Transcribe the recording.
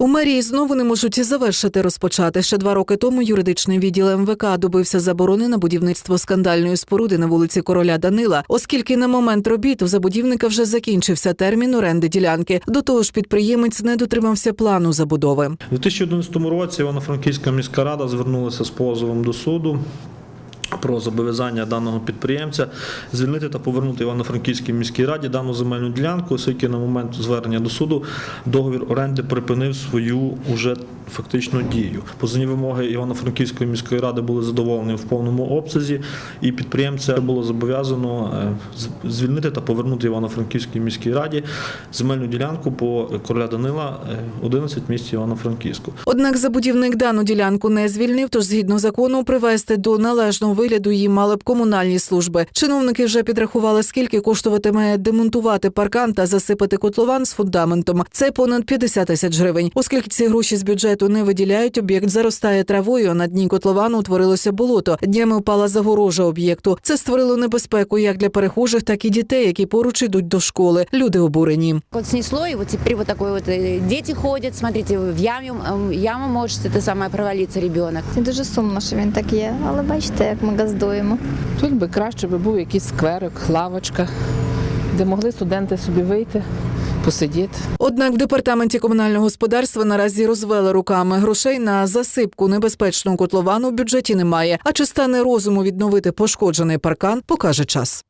У мерії знову не можуть завершити розпочати. Ще два роки тому юридичний відділ МВК добився заборони на будівництво скандальної споруди на вулиці Короля Данила, оскільки на момент робіт у забудівника вже закінчився термін оренди ділянки. До того ж, підприємець не дотримався плану забудови. У 2011 році Івано-Франківська міська рада звернулася з позовом до суду. Про зобов'язання даного підприємця звільнити та повернути Івано-Франківській міській раді дану земельну ділянку, оскільки на момент звернення до суду договір оренди припинив свою уже фактичну дію. Позивні вимоги Івано-Франківської міської ради були задоволені в повному обсязі, і підприємця було зобов'язано е, звільнити та повернути Івано-Франківській міській раді земельну ділянку по короля Данила е, 11 в місті Івано-Франківську. Однак забудівник дану ділянку не звільнив, тож згідно закону привести до належного вигляду її мали б комунальні служби. Чиновники вже підрахували, скільки коштуватиме демонтувати паркан та засипати котлован з фундаментом. Це понад 50 тисяч гривень. Оскільки ці гроші з бюджету не виділяють, об'єкт заростає травою. а На дні котловану утворилося болото. Днями впала загорожа об'єкту. Це створило небезпеку як для перехожих, так і дітей, які поруч ідуть до школи. Люди обурені. Вот снесло, и вот теперь вот такой вот э, дети смотрите, в яму, м, яму может это самое провалиться ребенок. Дуже сумно, що він так є. Але бачите, як ми газдуємо. Тут би краще би був якийсь скверик, лавочка, де могли студенти собі вийти, посидіти. Однак в департаменті комунального господарства наразі розвели руками грошей на засипку небезпечного котловану в бюджеті немає. А чи стане розуму відновити пошкоджений паркан, покаже час.